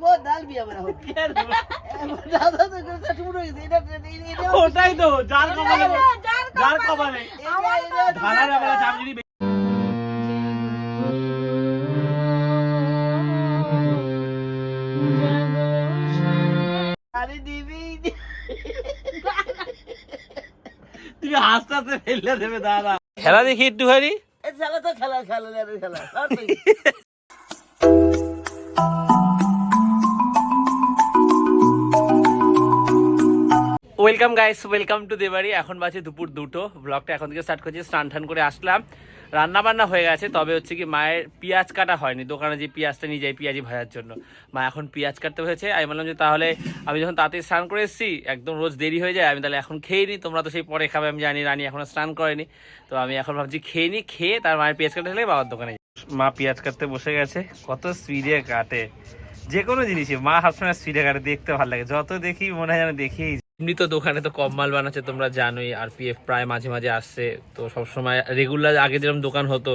বহুত ডাল বিয়া বলা হোক দাদা তো করে চাটু মুড়ো গেছে এটা এটা ওটাই তো কপালে কপালে। আরে দিবি। তুমি হাসতে হাসতে ফেললে দেবে দাদা। খেলা দেখি একটু হারি এই খেলা তো খেলা খেলা খেলা ওয়েলকাম গাইস ওয়েলকাম টু দেবাড়ি এখন বাজে দুপুর দুটো। ব্লগটা এখন থেকে স্টার্ট করছি। স্নান টান করে আসলাম। রান্না বান্না হয়ে গেছে। তবে হচ্ছে কি, মায়ের পেঁয়াজ কাটা হয়নি। দোকানে যে পেঁয়াজটা নিয়ে যাই পেঁয়াজি ভাজার জন্য। মা এখন পেঁয়াজ কাটতে হয়েছে। আমি বললাম যে, তাহলে আমি যখন তাড়াতাড়ি স্নান করে এসেছি, একদম রোজ দেরি হয়ে যায়, আমি তাহলে এখন খেয়ে নিই তোমরা তো সেই পরে খাবে, আমি জানি। রানি এখনও স্নান করেনি। তো আমি এখন ভাবছি খেয়ে নিই খেয়ে তার মায়ের পেঁয়াজ কাটতে হলে বাবার দোকানে। মা পেঁয়াজ কাটতে বসে গেছে। কত স্পিডে কাটে। যে কোনো জিনিসই। মা সবসময় স্পিডে কাটে। দেখতে ভালো লাগে। যত দেখি, মনে হয় যেন দেখেই এমনি তো দোকানে তো কম মাল বানাচ্ছে, তোমরা জানোই আর পিএফ প্রায় মাঝে মাঝে আসছে। তো সবসময় রেগুলার আগে যেরকম দোকান হতো,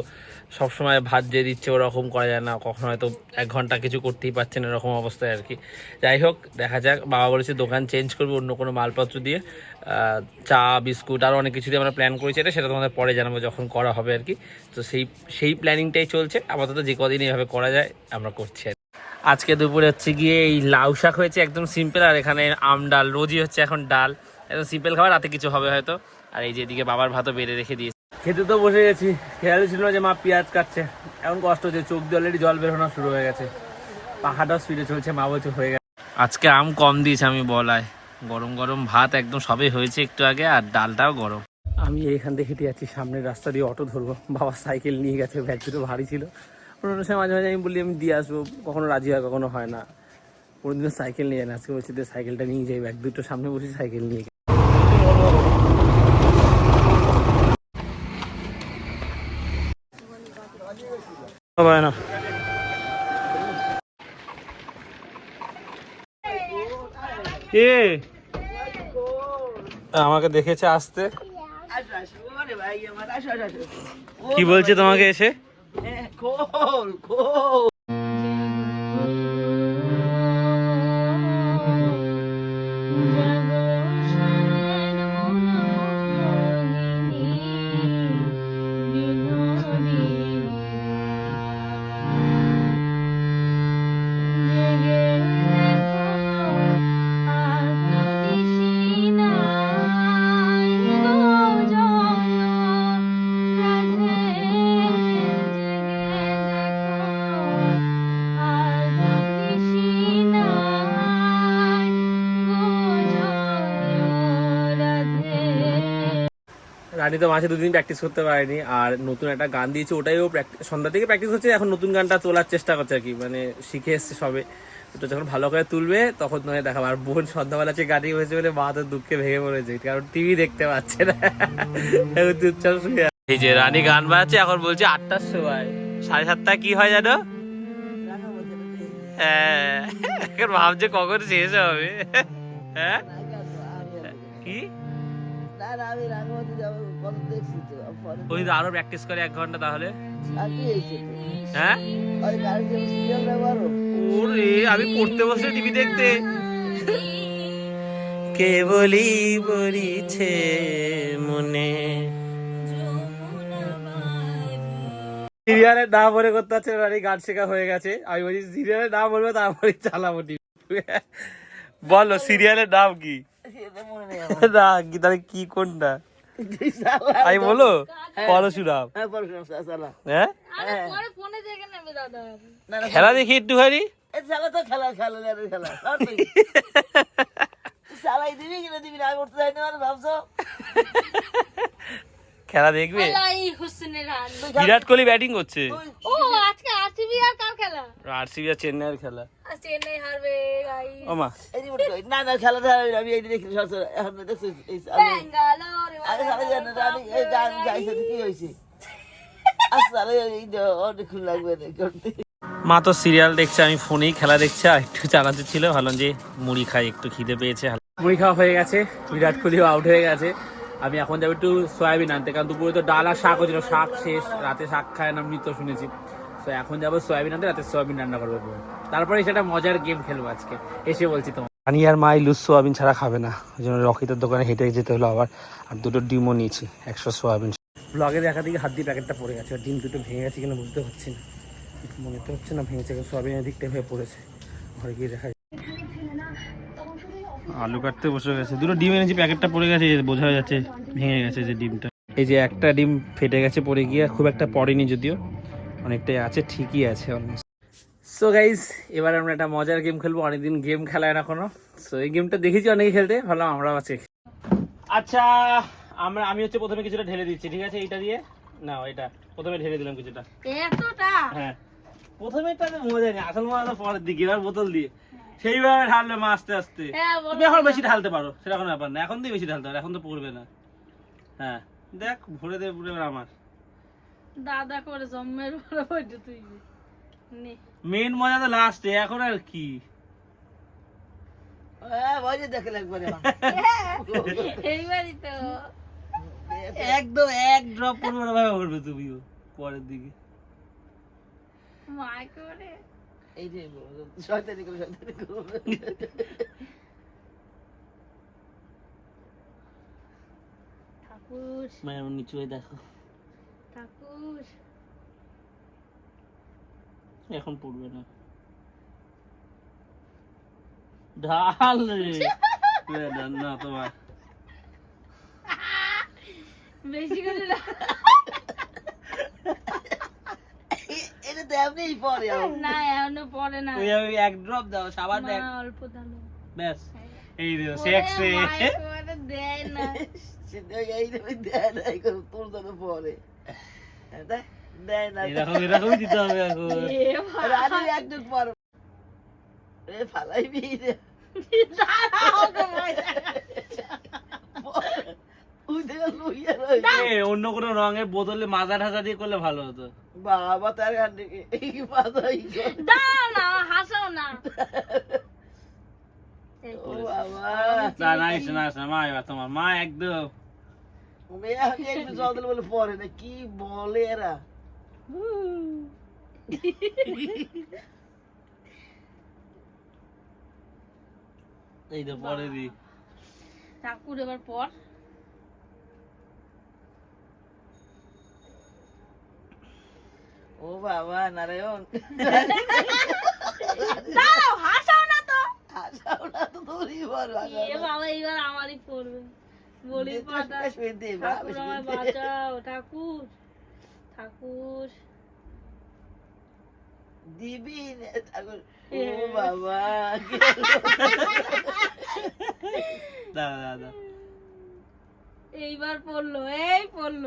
সবসময় ভাত যে দিচ্ছে ওরকম করা যায় না, কখনো হয়তো এক ঘণ্টা কিছু করতেই পারছে না, এরকম অবস্থায় আর কি। যাই হোক, দেখা যাক, বাবা বলেছে দোকান চেঞ্জ করবে, অন্য কোনো মালপত্র দিয়ে। চা, বিস্কুট আরও অনেক কিছু দিয়ে আমরা প্ল্যান করেছি এটা, সেটা তোমাদের পরে জানাব যখন করা হবে আর কি। তো সেই সেই প্ল্যানিংটাই চলছে, আপাতত যে কদিন এইভাবে করা যায়, আমরা করছি আর। আজকে দুপুরে হচ্ছে গিয়ে এই লাউ শাক হয়েছে একদম সিম্পল আর এখানে আম ডাল রোজই হচ্ছে এখন ডাল। একদম সিম্পল খাবার রাতে কিছু হবে হয়তো। আর এই যে এদিকে বাবার ভাতও বেড়ে রেখে দিয়েছে। খেতে তো বসে গেছি। খেয়াল ছিল না যে মা পেঁয়াজ কাটছে। এখন কষ্ট হচ্ছে চোখ দিয়ে অলরেডি জল বেরোনো শুরু হয়ে গেছে। পাখাটাও স্পিডে চলছে মা বলছে হয়ে গেছে। আজকে আম কম দিয়েছে আমি বলায় গরম গরম ভাত একদম সবে হয়েছে একটু আগে আর ডালটাও গরম। আমি এইখান থেকে হেঁটে যাচ্ছি সামনের রাস্তা দিয়ে অটো ধরবো। বাবা সাইকেল নিয়ে গেছে ব্যাগ দুটো ভারী ছিল। অন্য সময় মাঝে মাঝে আমি বলি আমি দিয়ে আসব। কখনো রাজি হয় কখনো হয় না। কোনোদিনও সাইকেল নিয়ে যায় না আজকে বলছি যে সাইকেলটা নিয়ে যাই ব্যাগ দুটো সামনে বসে সাইকেল নিয়ে গেছে না। কে? আমাকে দেখেছে আসতে। কি বলছে তোমাকে এসে? হ্যাঁ, খোল রানী তো মাঝে দুদিন প্র্যাকটিস করতে পারেনি আর নতুন একটা গান দিয়েছে ওটাইও প্র্যাকটিস সন্ধ্যা থেকে প্র্যাকটিস হচ্ছে এখন নতুন গানটা তোলার চেষ্টা করছে আর কি মানে শিখে এসছে সবে। ওটা যখন ভালো করে তুলবে তখন নয় দেখাবো। আর বোন সন্ধ্যাবেলা যে গাড়ি হয়েছে বলে মা তো দুঃখে ভেঙে পড়েছে কারণ টিভি দেখতে পাচ্ছে না। চুপচাপ শুয়ে এই যে রানী গান বাজাচ্ছে এখন বলছে আটটার সময়। সাড়ে সাতটা কি হয় জানো। হ্যাঁ। এখন ভাবছে কখন শেষ হবে। হ্যাঁ? কি? তো, পরে ওই তো আরও প্র্যাকটিস করে এক ঘণ্টা তাহলে? হ্যাঁ? ওরে আমি পড়তে বসে টিভি দেখতে। কে বলি বলিছে মনে সিরিয়ালের নাম মনে করতে হচ্ছে রানী গান শেখা হয়ে গেছে। আমি বলছি সিরিয়ালের নাম বলব তারপরে চালাবো টিভি বলো সিরিয়ালের নাম কি? মনে। না কি তাহলে কি কোনটা। আমি বলো পরশুরাম হ্যাঁ, পরশুরাম, শা- শালা। না, না, খেলা দেখি একটু তো খেলা, খেলা, দেখবে? বিরাট কোহলি ব্যাটিং করছে। ও আজকে আরসিবি আর কার খেলা? আরসিবি আর চেন্নাইয়ের খেলা। চেন্নাই হারবে। না, না, খেলা আমি দেখি এখন এই কি লাগবে মা তো সিরিয়াল দেখছে আমি ফোনেই খেলা দেখছে আর একটু চালাতে ছিল ভালো যে মুড়ি খাই একটু খিদে পেয়েছে। মুড়ি খাওয়া হয়ে গেছে বিরাট কোহলিও আউট হয়ে গেছে। আমি এখন যাব একটু সয়াবিন আনতে কারণ দুপুরে তো ডাল আর শাক হয়েছিল শাক শেষ রাতে শাক খায় না মৃত শুনেছি। তো এখন যাব সয়াবিন আনতে রাতে সয়াবিন রান্না করব। তারপরে সেটা মজার গেম খেলব আজকে। এসে বলছি তোমার আমি আর মাই লুজ সোয়াবিন ছাড়া খাবে না ওই জন্য রকিতের দোকানে হেঁটে যেতে হলো আবার আর দুটো ডিমও নিয়েছি একশো সোয়াবিন। ব্লগে দেখা দিকে হাত দিয়ে প্যাকেটটা পড়ে গেছে আর ডিম দুটো ভেঙে গেছে কিনা বুঝতে পারছি না। মনে তো হচ্ছে না ভেঙেছে সোয়াবিনের দিকটা হয়ে পড়েছে। ঘরে গিয়ে দেখা। আলু কাটতে বসে গেছে দুটো ডিম এনেছি প্যাকেটটা পড়ে গেছে বোঝা যাচ্ছে ভেঙে গেছে যে ডিমটা। এই যে একটা ডিম ফেটে গেছে পড়ে গিয়ে খুব একটা পড়েনি যদিও অনেকটাই আছে ঠিকই আছে অলমোস্ট সো গাইজ এবার আমরা একটা মজার গেম খেলব অনেকদিন গেম খেলায় না কোনো সো এই গেমটা দেখেছি অনেকে খেলতে ভাবলাম আমরাও আছে আচ্ছা আমরা আমি হচ্ছে প্রথমে কিছুটা ঢেলে দিচ্ছি ঠিক আছে? এইটা দিয়ে? না এটা প্রথমে ঢেলে দিলাম কিছুটা। এতটা? হ্যাঁ। প্রথমে একটা মজা নেই আসল মজা পরের দিকে এবার বোতল দিয়ে। সেইভাবে ঢালবে মা আস্তে আস্তে। হ্যাঁ তুমি এখন বেশি ঢালতে পারো সেটা কোনো ব্যাপার না। এখন বেশি ঢালতে পারো এখন তো পড়বে না। হ্যাঁ দেখ ভরে দে পুরো আমার। দাদা করে জম্মের বড় বইটা তুই মেন মজা তো লাস্টে এখন আর কি? হ্যাঁ ভয় দেখে একবারে এইবারই তো। একদম এক ড্রপ ভাবে পড়বে তুমিও পরের দিকে। মা করে। এই যে শয়তানি শয়তানি ঠাকুর। নিচু হয়ে দেখো। ঠাকুর। এখন পড়বে না। ঢাল রে। না তোমার। বেশি করে না এটা তো এমনিই পরে না এখনও পড়ে না। ওই ওই এক ড্রপ দাও সাবান দেখ। অল্প দালো ব্যাস। এই দেখো সেক্সে দেয় না। এই দেবে দেয় না এই তোর জন্য পরে দেয়- দেয় না। এরকম এরকমই দিতে হবে এখন। এ একজন পর এ ফালাইবি রে। দাঁড়াও অন্য কোনো রঙের বোতলে মাজা ঠাজা দিয়ে করলে ভালো হতো। বাবা তার হাসাও না তোমার মা একদম। বলে পরে না কি বলে এরা? এই তো পরে দি। ঠাকুর এবার পর। ও বাবা নারায়ণ। দাঁড়াও হাসাও না তো। আসাও না তো তোরই বড় এ বাবা এবার আমারই পড়বে। বলি পাটা। ঠাকুর আমায় বাঁচাও ঠাকুর। ঠাকুর। দিবি ঠাকুর। ও হ্যাঁ। বাবা দাদা দাদা এইবার পড়ল এই পড়ল।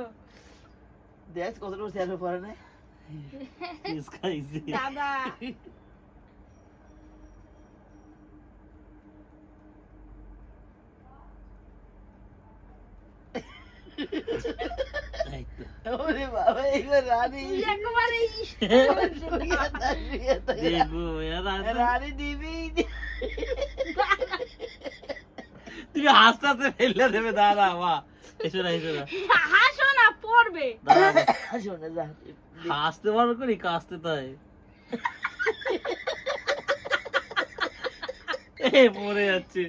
দেখ কতটুকু স্যার পরে না দাদা এই তো। ওরে বাবা রানী রানী দিবি তুমি হাসতে হাসতে ফেললে দেবে দাদা মা এসো না এসো না হাসো না পড়বে শোনে যা হাসতে পারো করি কাশতে তাই। এ পড়ে যাচ্ছে।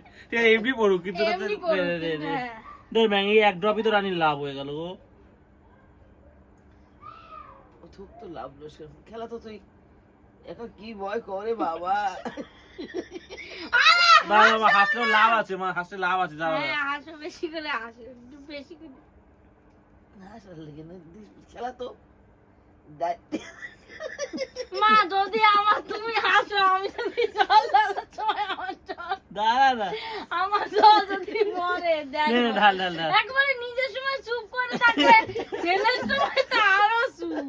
এমনি পড়ুক কিন্তু। হ্যাঁ। ব্যাঙে এক ড্রপই তো রানীর লাভ হয়ে গেল গো। থুক তো লাভ লোস খেলা তো তুই। এখন কি ভয় করে বাবা? বাবা লাভ আছে মা হাসলে লাভ আছে হ্যাঁ হাসো বেশি করে হাসো একটু বেশি করে। না লেগে খেলা তো। মা যদি আমার তুমি হাসো আমি যদি জল আমার জল না আমার জল যদি মরে নে, নে, ঢাল ঢাল ঢাল। একবারে নিজের সময় চুপ করে থাকে ছেলের সময় তো আরও চুপ।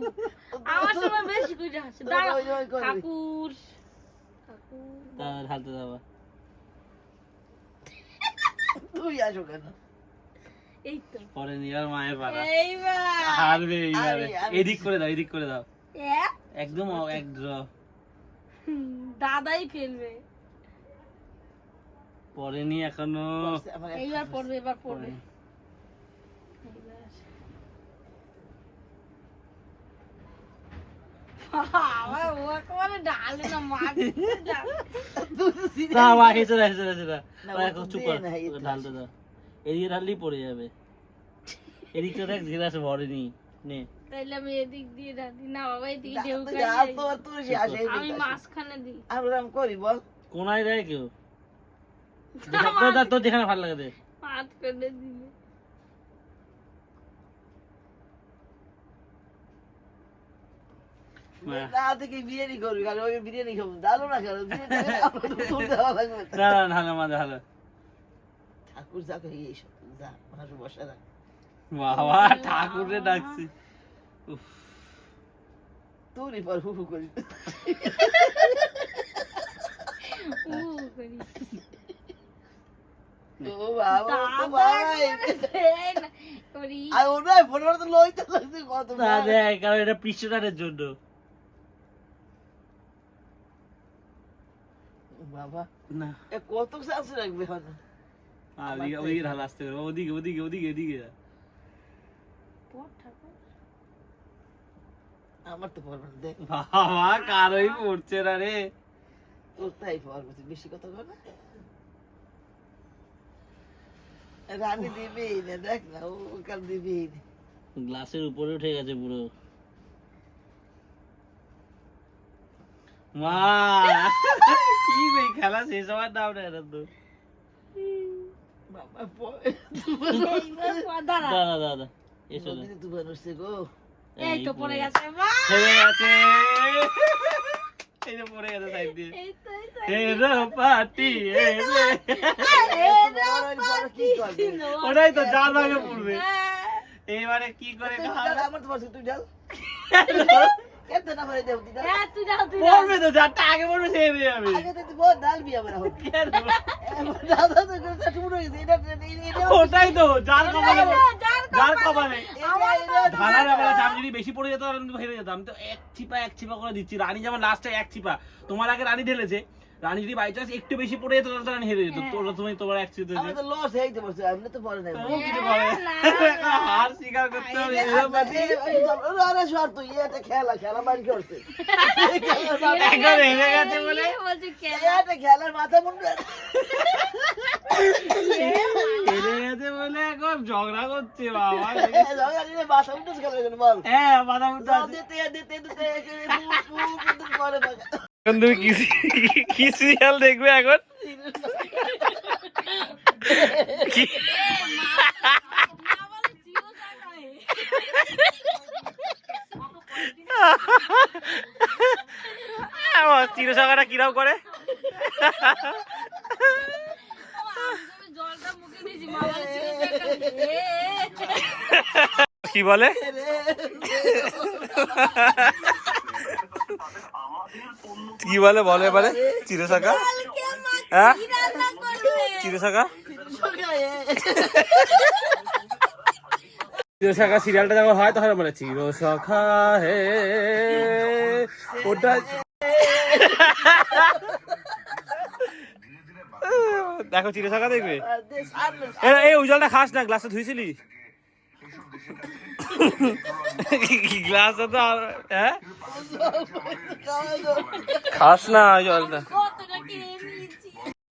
আমার সময় বেশি করে হাসে দাঁড়াও। ওই যে ওই করবি। ঠাকুর। ঠাকুর ঢালতে যাবা তুই আসো কেন? এই তো পরে নিয়ে মায়ের পাড়া এইবার। হারবে এইবারে। এদিক করে দাও এদিক করে দাও। একদম এক দাদাই ফেলবে। এখনও এইবার পড়বে এবার পড়বে ঢালতে দাও। এদিকে ঢাললেই পড়ে যাবে। এদিকটা দেখ ঘিরাস ভরেনি। নে। তাইলে আমি এদিক দিয়ে না বাবা এদিকে ঢেউ খাই আমি মাঝখানে দিই। আমি করি বল। কোনায় দেয় কেউ? তোর- যেখানে ভালো লাগে দে। হাত করে দিলে। না থেকে বিরিয়ানি করবি? কারণ বিরিয়ানি খাব। ডালো না কেন বিরিয়ানি না। না না না ঠাকুর যাকে এইসব যা মাসু বসে রাখ বাবা ঠাকুরে ডাকছি। উফ, তুই পর হু হু করি। ও বাবা তো বাবাই না, করি। আর ওনার ফোন তো লইতে লাগছে কত না দেখ কারণ এটা জন্য। বাবা না। এ কত চান্স রাখবে ওদিকে ওদিকে ঢাল আসতে হবে ওদিকে ওদিকে আমার তো না দেখ। বাবা কারোই পড়ছে না রে। তোর তাই পারবে বেশি কথা কর না। রানী দিবেই না দেখ না ও কাল দিবেই না। গ্লাসের উপরে উঠে গেছে পুরো। মা! কি ভাই খেলা শেষ হওয়ার নাম না তো। দাদা দাদা এসো তুফান উঠছে গো। এই তো পড়ে গেছে মা। পড়ে গেছে। এই যে পড়ে গেছে সাইড দিয়ে। এই তো এই তো পাটি করবে? ওটাই তো জাল ভাগে পড়বে। হ্যাঁ। এইবারে কি করে? আমার তো তুই ডাল পড়বে তো যারটা আগে পড়বে সে যাবে আগে তো ডাল দাদা তো শুরু হয়ে গেছে এটা ওটাই তো যার ঢালার যদি বেশি পড়ে যেত আমি হেরে যেতাম। তো এক ছিপা এক ছিপা করে দিচ্ছি রানী যেমন লাস্টে এক ছিপা। তোমার আগে রানী ঢেলেছে। রানী যদি বাই চান্স একটু বেশি পড়ে যেত তাহলে রানী হেরে যেত তোরা তুমি তোমার এক ছিপা আমরা তো লস হইতে পারছি আমি তো পরে নাই ও কিছু করে হার স্বীকার করতে হবে। আরে সর তুই এটা খেলা খেলা বাড়ি করছে একবার হেরে গেছে বলে বলছে কে এটা খেলার মাথা মুন্ডু হেরে গেছে বলে এখন ঝগড়া করছে বাবা মাথা মুন্ডু খেলা বল হ্যাঁ মাথা মুঠা দিতে দিতে দিতে করে এখন তুমি কি সিরিয়াল দেখবে এখন ও, কিরাম করে। কি বলে কি বলে? বলে এবারে। চিরসখা হ্যাঁ? কি রান্না করবে? চিরসখা চিরসখা সিরিয়ালটা যখন হয় তখন বলে চিরসখা হে ওটা দেখো চিরসখা দেখবে? এই উজলটা খাস না গ্লাসটা ধুইছিলি? গ্লাসটা তো হ্যাঁ? খাস না জলটা।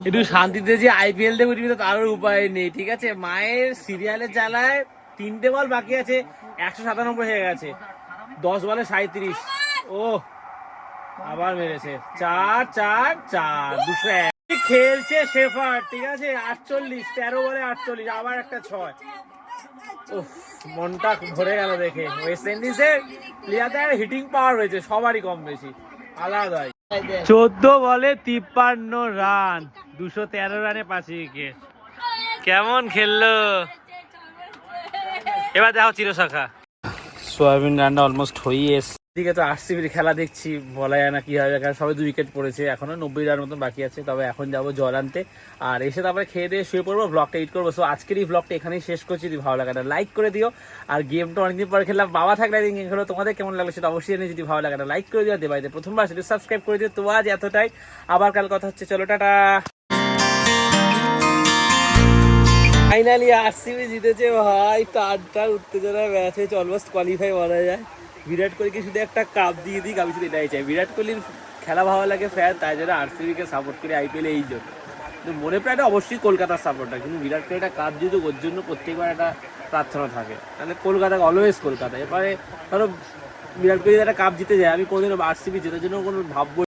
একটু শান্তিতে যে আইপিএল টিভিতে তার উপায় নেই ঠিক আছে? মায়ের সিরিয়ালের জ্বালায় তিনটে বল বাকি আছে একশো সাতানব্বই হয়ে গেছে। দশ বলে সাঁত্রিশ ও আবার মেরেছে। চার চার চার দুশো এক। খেলছে শেফার ঠিক আছে? আটচল্লিশ তেরো বলে আটচল্লিশ আবার একটা ছয়। মনটা ভরে গেল দেখে। ওয়েস্ট ইন্ডিজের প্লেয়ারদের হিটিং পাওয়ার রয়েছে সবারই কম বেশি। আলাদাই। চোদ্দ বলে তিপ্পান্ন রান দুশো তেরো রানে পাঁচ উইকেট কেমন খেললো? এবার দেখো চিরশাখা। সোয়াবিন রানটা অলমোস্ট হয়ে এসছে। দিকে তো আরসিবির খেলা দেখছি বলা যায় না কি হবে কারণ সবাই দু উইকেট পড়েছে, এখনও নব্বই রান মতন বাকি আছে, তবে এখন যাব জল আনতে। আর এসে তারপরে খেয়ে দিয়ে শুয়ে পড়ব ব্লগটা এডিট করব। সো আজকের এই ব্লগটা এখানেই শেষ করছি, যদি ভালো লাগাটা লাইক করে দিও। আর গেমটা অনেকদিন পরে খেললাম, বাবা থাকলে গেম খেলো, তোমাদের কেমন লাগল সেটা অবশ্যই জানিয়ে যদি ভালো লাগাটা লাইক করে দিও। দেবাইতে প্রথমবার সেটা সাবস্ক্রাইব করে দিও, তো আজ এতটাই। আবার কাল কথা হচ্ছে, চলো, টাটা। ফাইনালি আরসিবি জিতেছে, ভাই টানটার উত্তেজনায় ম্যাচ হয়েছে অলমোস্ট কোয়ালিফাই বলা যায়। বিরাট কোহলিকে শুধু একটা কাপ দিয়ে দিক, আমি শুধু এটাই চাই। বিরাট কোহলির খেলা ভালো লাগে ফ্যান তাই জন্য আরসিবিকে সাপোর্ট করে আইপিএল এই জন্য। কিন্তু মনে প্রায়টা অবশ্যই কলকাতার সাপোর্টার কিন্তু বিরাট কোহলি একটা কাপ যদি ওর জন্য প্রত্যেকবার একটা প্রার্থনা থাকে, তাহলে কলকাতা অলওয়েজ কলকাতা। এবারে ধরো বিরাট কোহলি একটা কাপ জিতে যায়, আমি কোনোদিনও আরসিবি জেতার জন্য কোনো ভাববো